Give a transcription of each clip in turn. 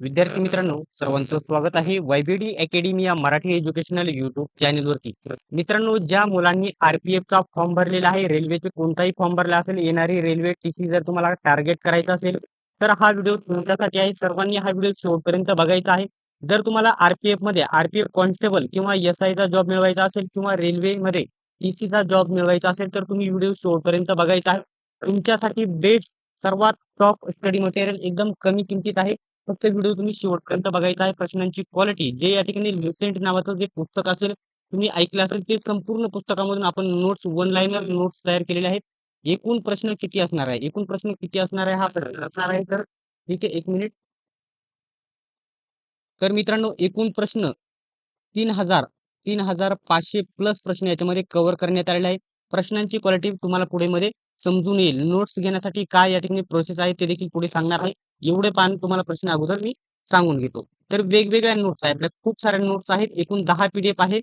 विद्यार्थी मित्रांनो सर्वांचं स्वागत आहे वायबीडी अकॅडमी या मराठी एज्युकेशनल युट्यूब चॅनलवरती मित्रांनो ज्या मुलांनी आरपीएफचा फॉर्म भरलेला आहे रेल्वेचे कोणताही फॉर्म भरला असेल येणारी रेल्वे टीसी जर तुम्हाला टार्गेट करायचा असेल तर हा व्हिडिओ तुमच्यासाठी आहे. सर्वांनी हा व्हिडिओ शेवटपर्यंत बघायचा आहे. जर तुम्हाला आरपीएफमध्ये आरपीएफ कॉन्स्टेबल किंवा एस आय चा जॉब मिळवायचा असेल किंवा रेल्वेमध्ये टी सीचा जॉब मिळवायचा असेल तर तुम्ही व्हिडिओ शेवटपर्यंत बघायचा आहे. तुमच्यासाठी बेस्ट सर्वात टॉप स्टडी मटेरियल एकदम कमी किमतीत आहे. फक्त व्हिडिओ तुम्ही शेवटपर्यंत बघायचा आहे. प्रश्नांची क्वालिटी जे या ठिकाणी लुसेंट नावाचं जे पुस्तक असेल तुम्ही ऐकलं असेल ते संपूर्ण पुस्तकामधून आपण नोट्स वन लाईनर नोट्स तयार केलेले आहेत. एकूण प्रश्न किती असणार आहे? एकूण प्रश्न किती असणार आहे? हा प्रश्न असणार आहे तर ठीक आहे एक मिनिट तर मित्रांनो एकूण प्रश्न तीन हजार तीन हजार पाचशे प्लस प्रश्न याच्यामध्ये कव्हर करण्यात आलेले आहेत. प्रश्नांची क्वालिटी तुम्हाला पुढे मध्ये समजून येईल. नोट्स घेण्यासाठी काय या ठिकाणी प्रोसेस आहे ते देखील पुढे सांगणार आहे. एवढे पान तुम्हाला प्रश्न अगोदर मी सांगून घेतो. तर वेगवेगळ्या नोट्स आहेत. आपल्या खूप साऱ्या नोट्स आहेत. एकूण दहा पीडीएफ आहे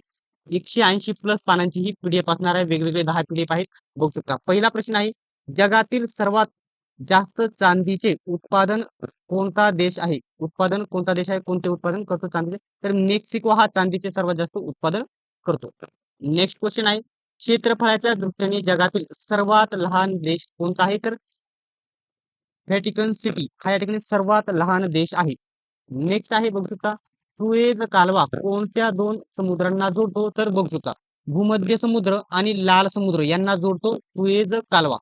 एकशे ऐंशी प्लस पानांची ही पीडीएफ असणार आहे. वेगवेगळे दहा पीडीएफ आहेत. बघू शकता. पहिला प्रश्न आहे जगातील सर्वात जास्त चांदीचे उत्पादन कोणता देश आहे? उत्पादन कोणता देश आहे? कोणते उत्पादन करतो चांदीचे? तर मेक्सिको हा चांदीचे सर्वात जास्त उत्पादन करतो. नेक्स्ट क्वेश्चन आहे क्षेत्रफळाच्या दृष्टीने जगातील सर्वात लहान देश कोणता आहे? तर व्हॅटिकन सिटी हा या ठिकाणी सर्वात लहान देश आहे. नेक्स्ट आहे बघू शकता सुएज कालवा. कोणत्या दोन समुद्रांना जोडतो तर बघू शकता भूमध्य समुद्र आणि लाल समुद्र यांना जोडतो सुएज कालवा.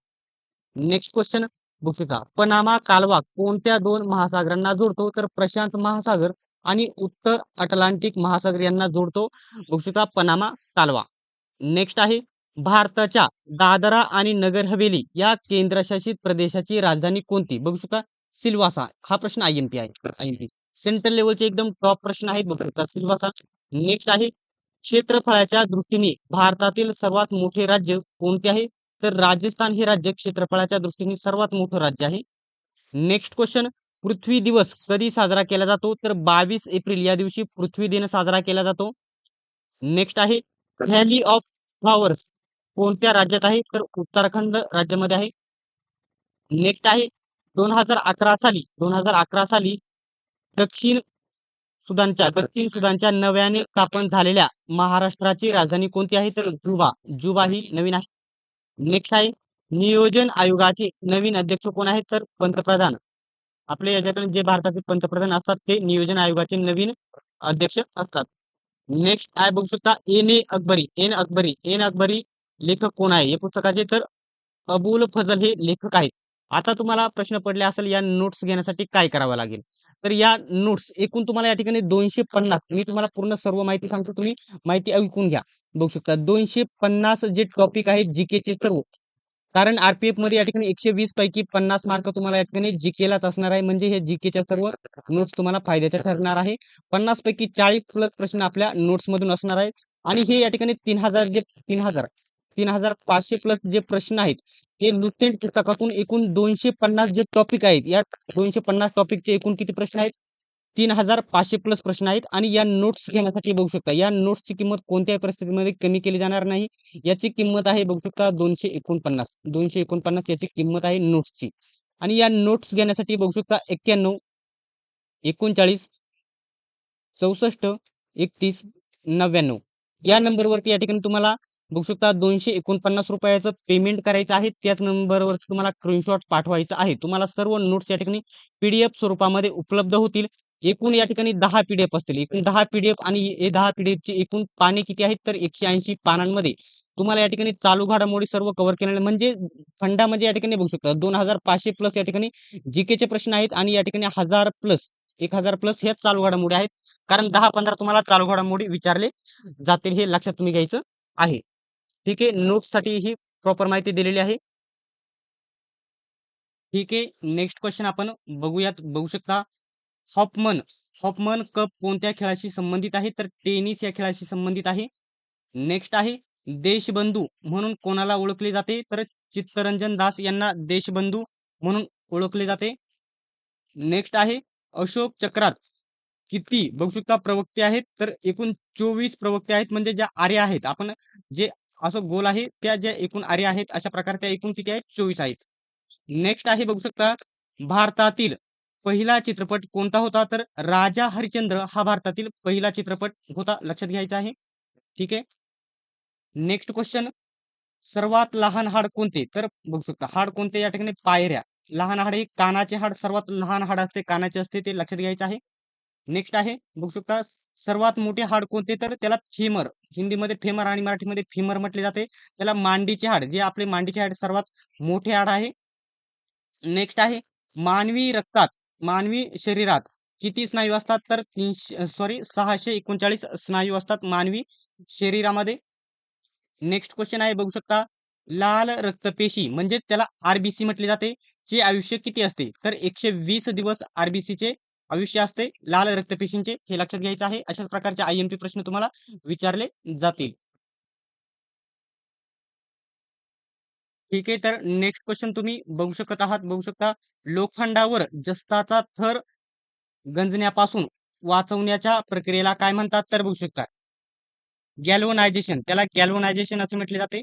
नेक्स्ट क्वेश्चन बघू शकता पनामा कालवा कोणत्या दोन महासागरांना जोडतो तर प्रशांत महासागर आणि उत्तर अटलांटिक महासागर यांना जोडतो बघू शकता पनामा कालवा. नेक्स्ट आहे भारताच्या दादरा आणि नगर हवेली या केंद्रशासित प्रदेशाची राजधानी कोणती? बघू शकता सिल्वासा. हा प्रश्न आय एम पी आहे. आयएमपी सेंट्रल लेवलचे एकदम टॉप प्रश्न आहेत बघू शकता. सिल्वासा. नेक्स्ट आहे क्षेत्रफळाच्या दृष्टीने भारतातील सर्वात मोठे राज्य कोणते आहे? तर राजस्थान हे राज्य क्षेत्रफळाच्या दृष्टीने सर्वात मोठं राज्य आहे. नेक्स्ट क्वेश्चन पृथ्वी दिवस कधी साजरा केला जातो? तर बावीस एप्रिल या दिवशी पृथ्वी दिन साजरा केला जातो. नेक्स्ट आहे व्हॅली ऑफ फ्लॉवर्स कोणत्या राज्यात आहे? तर उत्तराखंड राज्यामध्ये आहे. नेक्स्ट आहे दोन हजार अकरा साली दोन हजार अकरा साली दक्षिण सुदानच्या दक्षिण सुदानच्या नव्याने स्थापन झालेल्या महाराष्ट्राची राजधानी कोणती आहे? तर जुबा जुबा ही नवीन आहे. नेक्स्ट आहे नियोजन आयोगाचे नवीन अध्यक्ष कोण आहेत? तर पंतप्रधान. आपले याच्याकडे जे भारताचे पंतप्रधान असतात ते नियोजन आयोगाचे नवीन अध्यक्ष असतात. नेक्स्ट आहे बघू शकता एन ए अकबरी एन अकबरी एन अकबरी लेखक कोण आहे? या पुस्तकाचे तर अबुल फजल हे लेखक आहेत. आता तुम्हाला प्रश्न पडले असेल या नोट्स घेण्यासाठी काय करावं लागेल? तर या नोट्स एकूण तुम्हाला या ठिकाणी दोनशे पन्नास मी तुम्हाला पूर्ण सर्व माहिती सांगतो तुम्ही माहिती ऐकून घ्या. बघू शकता दोनशे पन्नास जे टॉपिक आहेत जीके चे सर्व हो. कारण आरपीएफमध्ये या ठिकाणी एकशे वीस पैकी पन्नास मार्क तुम्हाला या ठिकाणी जीकेलाच असणार आहे. म्हणजे हे जीकेच्या सर्व नोट्स तुम्हाला फायद्याच्या ठरणार आहे. पन्नास पैकी चाळीस प्लस प्रश्न आपल्या नोट्स मधून असणार आहेत. आणि हे या ठिकाणी तीन हजार जे तीन हजार तीन हजार पाचशे प्लस जे प्रश्न आहेत हे लुटेंट पुस्तकातून एकूण दोनशे पन्नास जे टॉपिक आहेत या दोनशे पन्नास टॉपिकचे एकूण किती प्रश्न आहेत? तीन हजार पाचशे प्लस प्रश्न आहेत आणि या नोट्स घेण्यासाठी बघू शकता या नोट्सची किंमत कोणत्याही परिस्थितीमध्ये कमी केली जाणार नाही. याची किंमत आहे बघू शकता दोनशे एकोणपन्नास. दोनशे एकोणपन्नास याची किंमत आहे नोट्सची आणि या नोट्स घेण्यासाठी बघू शकता एक्क्याण्णव एकोणचाळीस चौसष्ट एकतीस नव्याण्णव. या नंबरवरती या ठिकाणी तुम्हाला बघू शकता दोनशे एकोणपन्नास रुपयाचं पेमेंट करायचं आहे. त्याच नंबरवर तुम्हाला स्क्रीनशॉट पाठवायचा आहे. तुम्हाला सर्व नोट्स या ठिकाणी पीडीएफ स्वरूपामध्ये उपलब्ध होतील. एकूण या ठिकाणी दहा पीडीएफ असतील. एकूण दहा पीडीएफ आणि हे दहा पीडीएफची एकूण पाने किती आहेत? तर एकशे ऐंशी पानांमध्ये. तुम्हाला या ठिकाणी चालू घडामोडी सर्व कव्हर केलेले म्हणजे फंडा म्हणजे या ठिकाणी बघू शकता दोन हजार पाचशे प्लस या ठिकाणी जीकेचे प्रश्न आहेत आणि या ठिकाणी हजार प्लस एक हजार प्लस ह्या चालू घडामोडी आहेत. कारण दहा पंधरा तुम्हाला चालू घडामोडी विचारले जातील हे लक्षात तुम्ही घ्यायचं आहे. ठीक आहे नोट्ससाठी ही प्रॉपर माहिती दिलेली आहे. ठीक आहे नेक्स्ट क्वेश्चन आपण बघूयात बघू शकता. हॉपमन हॉपमन कप कोणत्या खेळाशी संबंधित आहे? तर टेनिस या खेळाशी संबंधित आहे. नेक्स्ट आहे देशबंधू म्हणून कोणाला ओळखले जाते? तर चित्तरंजन दास यांना देशबंधू म्हणून ओळखले जाते. नेक्स्ट आहे अशोक चक्रात किती बघू शकता प्रवक्ते आहेत? तर एकूण चोवीस प्रवक्ते आहेत म्हणजे ज्या आर्या आहेत. आपण जे असं गोल आहे त्या ज्या एकूण आर्या आहेत अशा प्रकारे त्या एकूण किती आहेत? चोवीस आहेत. नेक्स्ट आहे बघू शकता भारतातील पहिला चित्रपट कोणता होता? तर राजा हरिचंद्र हा भारतातील पहिला चित्रपट होता लक्षात घ्यायचा आहे. ठीक आहे. नेक्स्ट क्वेश्चन सर्वात लहान हाड कोणते? तर बघू शकता हाड कोणते? या ठिकाणी पायऱ्या. लहान हाड हे कानाचे हाड सर्वात लहान हाड असते कानाचे असते ते लक्षात घ्यायचं आहे. नेक्स्ट आहे बघू शकता सर्वात मोठे हाड कोणते? तर त्याला फेमर हिंदीमध्ये फेमर आणि मराठीमध्ये फिमर म्हटले जाते. त्याला मांडीचे हाड जे आपले मांडीचे हाड सर्वात मोठे हाड आहे. नेक्स्ट आहे मानवी रक्तात मानवी शरीरात किती स्नायू असतात? तर तीनशे सॉरी सहाशे एकोणचाळीस स्नायू असतात मानवी शरीरामध्ये. नेक्स्ट क्वेश्चन आहे बघू शकता. लाल रक्तपेशी म्हणजे त्याला आरबीसी म्हटले जाते चे आयुष्य किती असते? तर एकशे वीस दिवस आरबीसीचे आयुष्य असते. लाल रक्तपेशींचे हे लक्षात घ्यायचं आहे. अशाच प्रकारचे आय एम पी प्रश्न तुम्हाला विचारले जातील. ठीक आहे तर नेक्स्ट क्वेश्चन तुम्ही बघू शकत आहात. बघू शकता लोखंडावर जस्ताचा थर गंजण्यापासून वाचवण्याच्या प्रक्रियेला काय म्हणतात तर बघू शकता. गॅल्वनायझेशन त्याला गॅल्वनायझेशन असे म्हटले जाते.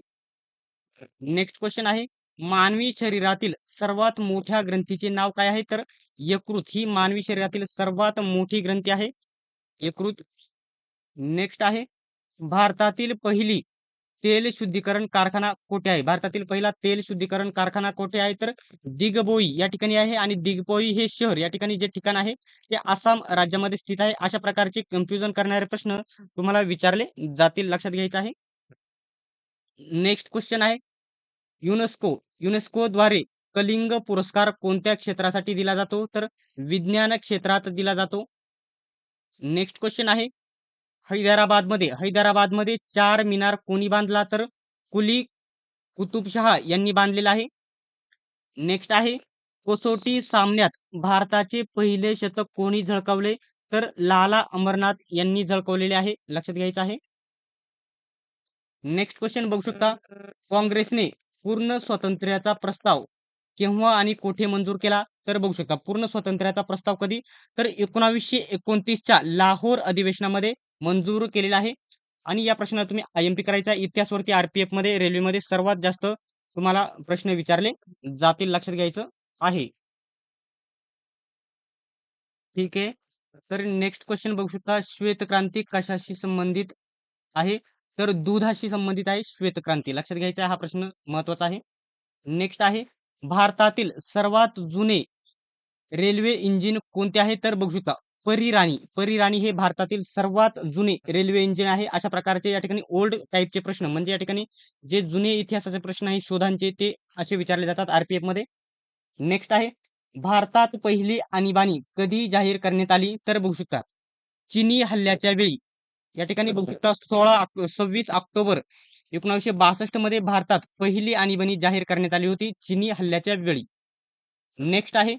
नेक्स्ट क्वेश्चन आहे. मानवी शरीरातील सर्वात मोठ्या ग्रंथीचे नाव काय आहे? तर यकृत. ही मानवी शरीरातील सर्वात मोठी ग्रंथी आहे. यकृत नेक्स्ट आहे. भारतातील पहिली तेल शुद्धीकरण कारखाना कोठे आहे? भारतातील पहिला तेल शुद्धीकरण कारखाना कोठे आहे? तर दिगबोई या ठिकाणी आहे आणि दिगबोई हे शहर या ठिकाणी जे ठिकाण आहे ते आसाम राज्यामध्ये स्थित आहे. अशा प्रकारचे कन्फ्युजन करणारे प्रश्न तुम्हाला विचारले जातील लक्षात घ्यायचं आहे. नेक्स्ट क्वेश्चन आहे. युनेस्को युनेस्को द्वारे कलिंग पुरस्कार कोणत्या क्षेत्रासाठी दिला जातो? तर विज्ञान क्षेत्रात दिला जातो. नेक्स्ट क्वेश्चन आहे. हैदराबादमध्ये हैदराबादमध्ये चार मिनार कोणी बांधला? तर कुली कुतुबशहा यांनी बांधलेला आहे. नेक्स्ट आहे. कसोटी सामन्यात भारताचे पहिले शतक कोणी झळकावले? तर लाला अमरनाथ यांनी झळकवलेले आहे. लक्षात घ्यायचं आहे. नेक्स्ट क्वेश्चन बघू शकता. काँग्रेसने पूर्ण स्वातंत्र्याचा प्रस्ताव केव्हा आणि कोठे मंजूर केला तर बघू शकता. पूर्ण स्वातंत्र्याचा प्रस्ताव कधी? तर एकोणावीसशे एकोणतीसच्या लाहोर अधिवेशनामध्ये मंजूर केलेला आहे. आणि या प्रश्नाला तुम्ही आय एम पी करायचा इतिहासवरती आरपीएफमध्ये रेल्वेमध्ये सर्वात जास्त तुम्हाला प्रश्न विचारले जातील लक्षात घ्यायचं आहे. ठीक आहे. तर नेक्स्ट क्वेश्चन बघू शकता. श्वेत क्रांती कशाशी संबंधित आहे? तर दुधाशी संबंधित आहे श्वेतक्रांती लक्षात घ्यायचा हा प्रश्न महत्त्वाचा आहे. नेक्स्ट आहे भारतातील सर्वात जुने रेल्वे इंजिन कोणते आहे? तर बघू शकता परिराणी परिराणी हे भारतातील सर्वात जुने रेल्वे इंजिन आहे. अशा प्रकारचे या ठिकाणी ओल्ड टाईपचे प्रश्न म्हणजे या ठिकाणी जे जुने इतिहासाचे प्रश्न आहे शोधांचे ते असे विचारले जातात आरपीएफमध्ये. नेक्स्ट आहे भारतात पहिली आणीबाणी कधी जाहीर करण्यात आली? तर बघू शकता चिनी हल्ल्याच्या वेळी या ठिकाणी बघू शकता सोळा सव्वीस ऑक्टोबर एकोणीसशे बासष्टमध्ये भारतात पहिली आणीबाणी जाहीर करण्यात आली होती चिनी हल्ल्याच्या वेळी. नेक्स्ट आहे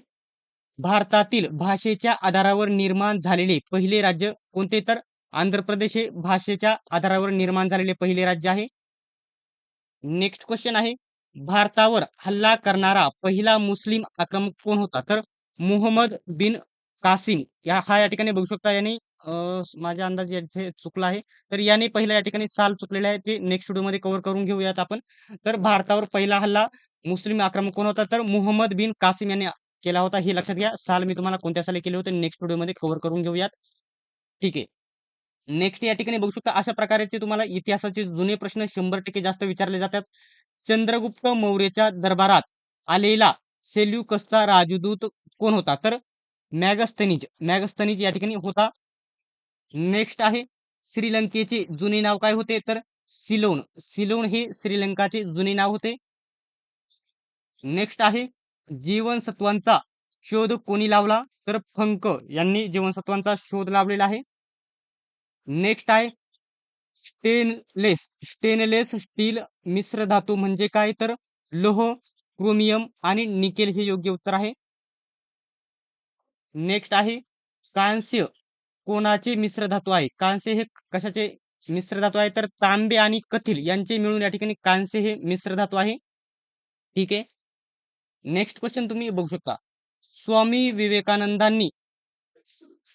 भारतातील भाषेच्या आधारावर निर्माण झालेले पहिले राज्य कोणते? तर आंध्र प्रदेश हे भाषेच्या आधारावर निर्माण झालेले पहिले राज्य आहे. नेक्स्ट क्वेश्चन आहे भारतावर हल्ला करणारा पहिला मुस्लिम आक्रमक कोण होता? तर मोहम्मद बिन कासिम या हा या ठिकाणी बघू शकता यांनी माझ्या अंदाज इथे चुकला आहे. तर याने पहिला या ठिकाणी साल चुकलेला आहे. ते नेक्स्ट व्हिडिओ कव्हर करून घेऊयात आपण. तर भारतावर पहिला हल्ला मुस्लिम आक्रमक कोण होता? तर मुहम्मद बिन कासिम यांनी केला होता. हे लक्षात घ्या. साल मी तुम्हाला कोणत्या साली केले होते? नेक्स्ट व्हिडिओमध्ये कव्हर करून घेऊयात. ठीक आहे. नेक्स्ट या ठिकाणी बघू शकता अशा प्रकारचे तुम्हाला इतिहासाचे जुने प्रश्न शंभर टक्के जास्त विचारले जातात. चंद्रगुप्त मौर्याच्या दरबारात आलेला सेल्युकसचा राजदूत कोण होता? तर मॅगस्तनीज मॅगस्तनीज या ठिकाणी होता. नेक्स्ट आहे श्रीलंकेचे जुने नाव काय होते? तर सिलोन. सिलोन हे श्रीलंकाचे जुने नाव होते. नेक्स्ट आहे जीवनसत्वांचा शोध कोणी लावला? तर फंक यांनी जीवनसत्वांचा शोध लावलेला आहे. नेक्स्ट आहे स्टेनलेस. स्टेनलेस स्टील मिश्र धातू म्हणजे काय? तर लोह क्रोमियम आणि निकेल हे योग्य उत्तर आहे. नेक्स्ट आहे कांस्य. कोणाचे मिश्र धातू आहे? कांसे हे कशाचे मिश्र धातू आहे? तर तांबे आणि कथिल यांचे मिळून या ठिकाणी कांसे हे मिश्र धातू आहे. ठीक आहे. नेक्स्ट क्वेश्चन तुम्ही बघू शकता. स्वामी विवेकानंदांनी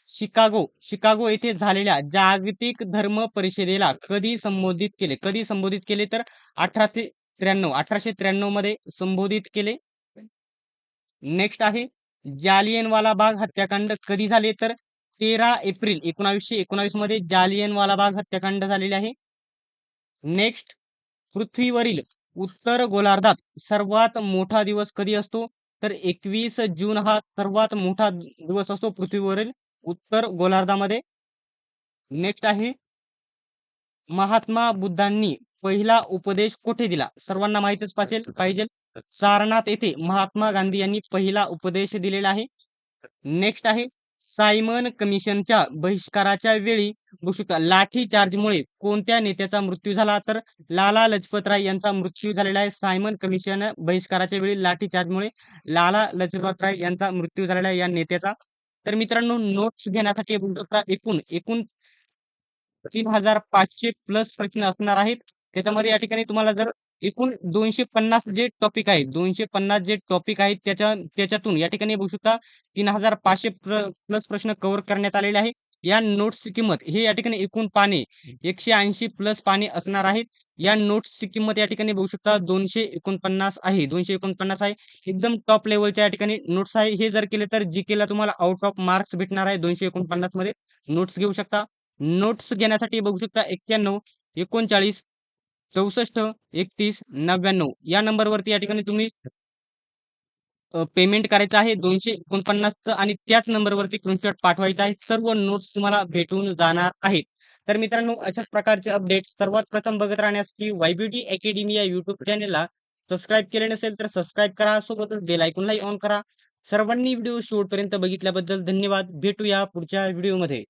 शिकागो शिकागो येथे झालेल्या जागतिक धर्म परिषदेला कधी संबोधित केले? कधी संबोधित केले? तर अठराशे त्र्याण्णव अठराशे त्र्याण्णवमध्ये संबोधित केले. नेक्स्ट आहे. जालियनवाला बाग हत्याकांड कधी झाले? तर तेरा एप्रिल एकोणावीसशे एकोणावीसमध्ये जालियनवाला बाग हत्याकांड झालेले आहे. नेक्स्ट पृथ्वीवरील उत्तर गोलार्धात सर्वात मोठा दिवस कधी असतो? तर एकवीस जून हा सर्वात मोठा दिवस असतो पृथ्वीवरील उत्तर गोलार्धामध्ये. नेक्स्ट आहे महात्मा बुद्धांनी पहिला उपदेश कुठे दिला? सर्वांना माहितच पाहिजे पाहिजे सारनाथ येथे महात्मा गांधी यांनी पहिला उपदेश दिलेला आहे. नेक्स्ट आहे सायमन कमिशनच्या बहिष्काराच्या वेळी बघू शकता लाठी चार्जमुळे कोणत्या नेत्याचा मृत्यू झाला? तर लाला लजपत राय यांचा मृत्यू झालेला आहे. सायमन कमिशन बहिष्काराच्या वेळी लाठी चार्जमुळे लाला लजपत राय यांचा मृत्यू झालेला आहे या नेत्याचा. तर मित्रांनो नोट्स घेण्यासाठी एकूण एकूण तीन हजार पाचशे प्लस प्रश्न असणार आहेत. त्याच्यामध्ये या ठिकाणी तुम्हाला जर एकूण दोनशे पन्नास जे टॉपिक आहेत दोनशे पन्नास जे टॉपिक आहेत त्याच्या त्याच्यातून या ठिकाणी बघू शकता तीन हजार पाचशे प्लस प्रश्न कव्हर करण्यात आलेले आहे या नोट्सची किंमत हे या ठिकाणी एकूण पाने एकशे ऐंशी प्लस पाने असणार आहेत. या नोट्सची किंमत या ठिकाणी बघू शकता दोनशे एकोणपन्नास आहे दोनशे एकोणपन्नास आहे. एकदम टॉप लेवलच्या या ठिकाणी नोट्स आहे. हे जर केले तर जी केला तुम्हाला आउट ऑफ मार्क्स भेटणार आहे दोनशे एकोणपन्नासमध्ये. नोट्स घेऊ शकता. नोट्स घेण्यासाठी बघू शकता एक्क्याण्णव एकोणचाळीस चौसष्ट एकतीस नव्याण्णव या नंबरवरती या ठिकाणी तुम्ही पेमेंट करायचं आहे. दोनशे एकोणपन्नासचं आणि त्याच नंबरवरती स्क्रीनशॉट पाठवायचा आहे. सर्व नोट्स तुम्हाला भेटून जाणार आहेत. तर मित्रांनो अशाच प्रकारचे अपडेट सर्वात प्रथम बघत राहण्यासाठी वायबीटी अकॅडमी या युट्यूब चॅनेलला सबस्क्राईब केले नसेल तर सबस्क्राईब करा. सोबतच बेल आयकॉनलाही ऑन करा. सर्वांनी व्हिडिओ शेवटपर्यंत बघितल्याबद्दल धन्यवाद. भेटूया पुढच्या व्हिडिओमध्ये